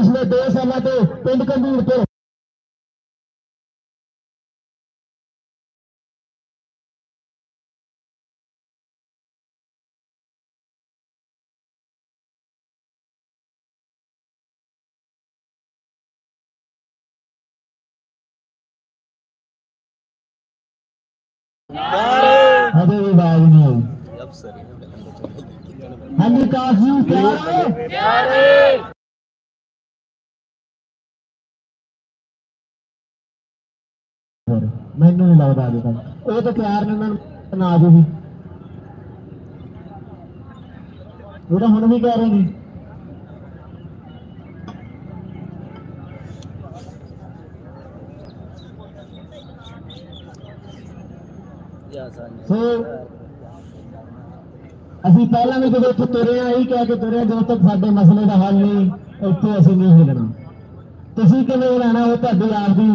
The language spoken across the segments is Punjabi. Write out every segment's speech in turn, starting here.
ਪਿਛਲੇ 2 ਸਾਲਾਂ ਤੋਂ ਪਿੰਡ ਕੰਦੂਰ ਤੋਂ ਹਜੇ ਵੀ ਆਵਾਜ਼ ਨਹੀਂ ਆਈ ਹਾਂਜੀ ਕਾਸ਼ ਜੀ ਮੈਨੂੰ ਨਹੀਂ ਲੱਗਦਾ ਅਜੇ ਤੱਕ। ਉਹ ਤਾਂ ਤਿਆਰ ਨੇ, ਮੈਨੂੰ ਨਾ ਜੀ। ਉਹ ਤਾਂ ਹੁਣ ਵੀ ਕਹਿ ਰਹੇ ਨੇ। ਸੋ, ਅਸੀਂ ਪਹਿਲਾਂ ਵੀ ਜਦੋਂ ਇੱਥੇ ਤੁਰੇ ਆ, ਇਹੀ ਕਹਿ ਕੇ ਤੁਰੇ ਜਦੋਂ ਤੱਕ ਸਾਡੇ ਮਸਲੇ ਦਾ ਹੱਲ ਨਹੀਂ, ਇੱਥੇ ਅਸੀਂ ਨਹੀਂ ਹਿੱਲਣਾ। ਤੁਸੀਂ ਕਿਵੇਂ ਲੈਣਾ ਉਹ ਤੁਹਾਡੀ ਆਪ ਦੀ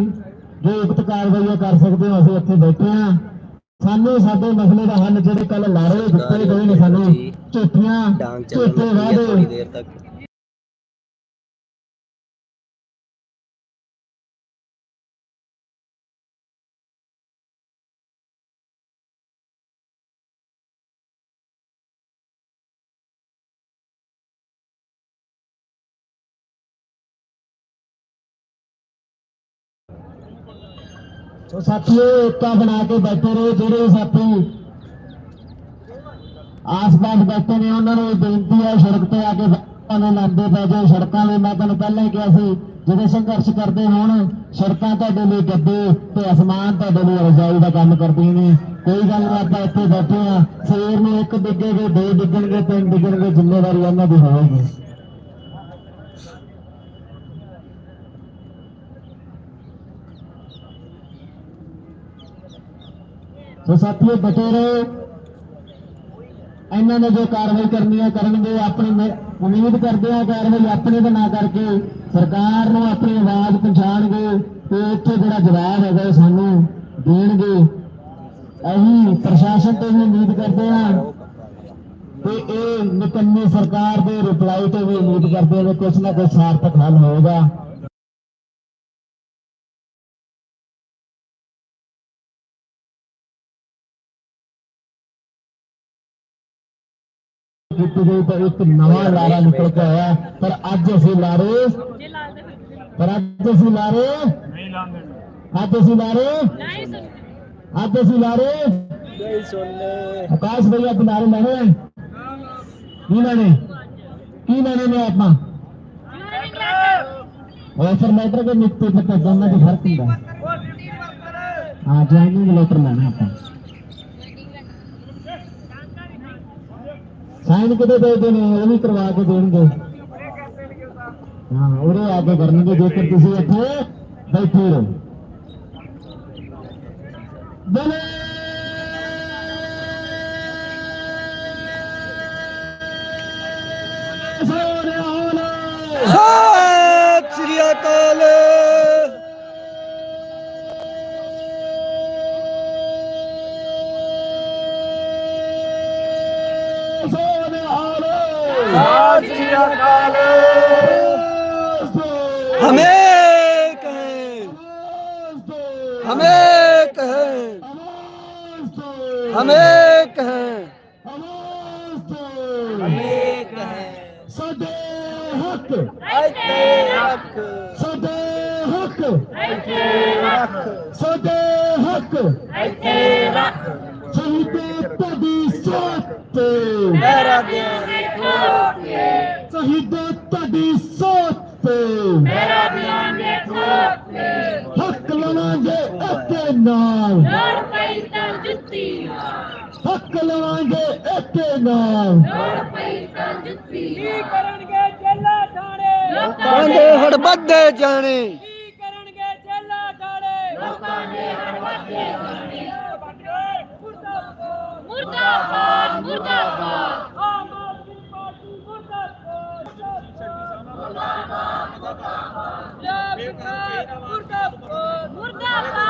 ਜੋ ਉਕਤ ਕਾਰਵਾਈ ਉਹ ਕਰ ਸਕਦੇ ਹੋ ਅਸੀਂ ਇੱਥੇ ਬੈਠੇ ਆ ਸਾਨੂੰ ਸਾਡੇ ਮਸਲੇ ਦਾ ਹੱਲ ਜਿਹੜੇ ਕੱਲ ਲਾਰੇ ਦਿੱਤੇ ਗਏ ਨੇ ਸਾਨੂੰ ਝੂਠੀਆਂ ਝੂਠੇ ਵਾਅਦੇ। ਸੋ ਸਾਥੀਓ ਏਕਤਾ ਬਣਾ ਕੇ ਬੈਠੇ ਰਹੋ ਜਿਹੜੇ ਸਾਥੀ। ਆਸ-ਪਾਸ ਬੈਠੇ ਨੇ ਉਹਨਾਂ ਨੂੰ ਬੇਨਤੀ ਹੈ, ਸੜਕ ਤੇ ਆ ਕੇ ਤੁਹਾਨੂੰ ਲਾਂਦੇ ਪੈ ਜਾਓ ਸੜਕਾਂ ਦੇ ਮੈਂ ਤੁਹਾਨੂੰ ਪਹਿਲਾਂ ਹੀ ਕਿਹਾ ਸੀ, ਜਦੋਂ ਸੰਘਰਸ਼ ਕਰਦੇ ਹੋਣ, ਸੜਕਾਂ ਤੁਹਾਡੇ ਲਈ ਗੱਦੇ ਤੇ ਅਸਮਾਨ ਤੁਹਾਡੇ ਲਈ ਰਜਾਈ ਦਾ ਕੰਮ ਕਰਦੀਆਂ ਨੇ। ਕੋਈ ਗੱਲ ਨਹੀਂ ਆਪਾਂ ਇੱਥੇ ਬੈਠੇ ਆ। ਸਵੇਰ ਨੂੰ ਇੱਕ ਡਿੱਗੇਗੇ, ਦੋ ਡਿੱਗਣਗੇ, ਤਿੰਨ ਡਿੱਗਣਗੇ, ਜ਼ਿੰਮੇਵਾਰੀ ਉਹਨਾਂ ਦੀ ਹੋਵੇਗੀ। ਸੋ ਸਾਥੀਓ ਬਟੇ ਰਹੋ। ਇਹਨਾਂ ਨੇ ਜੋ ਕਾਰਵਾਈ ਕਰਨੀ ਹੈ, ਕਰਨਗੇ। ਆਪਣੀ ਉਮੀਦ ਕਰਦੇ ਆ ਕਾਰਵਾਈ ਆਪਣੇ ਦੇ ਨਾ ਕਰਕੇ ਸਰਕਾਰ ਨੂੰ ਆਪਣੀ ਆਵਾਜ਼ ਪਹੁੰਚਾਣਗੇ ਤੇ ਇੱਥੇ ਜਿਹੜਾ ਜਵਾਬ ਹੈਗਾ ਸਾਨੂੰ ਦੇਣਗੇ। ਅਸੀਂ ਪ੍ਰਸ਼ਾਸਨ ਤੋਂ ਵੀ ਉਮੀਦ ਕਰਦੇ ਆ ਤੇ ਇਹ ਨਿਕੰਮੀ ਸਰਕਾਰ ਦੇ ਰਿਪਲਾਈ ਤੋਂ ਵੀ ਉਮੀਦ ਕਰਦੇ ਆ ਕਿ ਕੁਛ ਨਾ ਕੁਛ ਸਾਰਥਕ ਹੱਲ ਹੋਵੇਗਾ ਕੀਤੀ ਗਈ ਤਾਂ ਇੱਕ ਨਵਾਂ ਲਾਰਾ ਨਿਕਲ ਕੇ ਆਇਆ ਪਰ ਅੱਜ ਅਸੀਂ ਲਾਰੇ ਪਰ ਅੱਜ ਅਸੀਂ ਲਾਰੇ ਅੱਜ ਅਸੀਂ ਲਾਰੇ ਅੱਜ ਅਸੀਂ ਲਾਰੇ ਨਹੀਂ ਸੁਣਨੇ ਆਕਾਸ਼ ਭਈਆ ਅੱਜ ਲਾਰੇ ਲੈਣੇ ਆ ਕੀ ਲੈਣੇ ਕੀ ਲੈਣੇ ਨੇ ਆਪਾਂ ਆਫਰ ਲੈਟਰ ਕੇ ਨਿਕਤੇ ਤੇ ਦੋਨਾਂ ਦੇ ਫਰਕ ਹੁੰਦਾ ਹਾਂ ਜੁਆਇਨਿੰਗ ਲੈਟਰ ਲੈਣਾ ਆਪਾਂ ਸਾਈਨ ਕਿਤੇ ਦੇ ਦੇ ਨੇ ਉਹ ਵੀ ਕਰਵਾ ਕੇ ਦੇਣਗੇ ਹਾਂ ਉਹਦੇ ਆ ਕੇ ਕਰਨਗੇ ਜੇਕਰ ਤੁਸੀਂ ਇੱਥੇ ਬੈਠੇ ਰਹੋ ਬਲੇ ਸੋਨੇ ਹੋਲੇ ਸਤਿ ਸ੍ਰੀ ਅਕਾਲ अकाल। हमें कहें। हमें कहें। हमें कहें। हमें कहें। सदे हक। ਸੋਚ ਤੇ। ਮੇਰਾ ਦਿਨ ਠੋਕੇ ਹੱਕ ਲਵਾਂਗੇ ਇੱਥੇ ਨਾਲ। ਲੋੜ ਪਈ ਤਾਂ ਜੁੱਤੀ ਹੱਕ ਲਵਾਂਗੇ ਇੱਥੇ ਨਾਲ। ਲੋੜ ਪਈ ਤਾਂ ਜੁੱਤੀ ਕੀ ਕਰਨਗੇ ਜੇਲਾ ਥਾਣੇ ਲੋਕਾਂ ਕਾਂਡੇ ਹੜ ਬੱਦੇ ਜਾਣੇ। ਕੀ ਕਰਨਗੇ ਜੇਲਾ ਥਾਣੇ ਲੋਕਾਂ ਦੇ ਹੜਵੱਤੇ ਮੁਰਦਾਬਾਦ ਮੁਰਦਾਬਾਦ ਮੁਰਦਾਬਾਦ। ਮੁਰਦਾਬਾਦ। ਮੁਰਦਾਬਾਦ।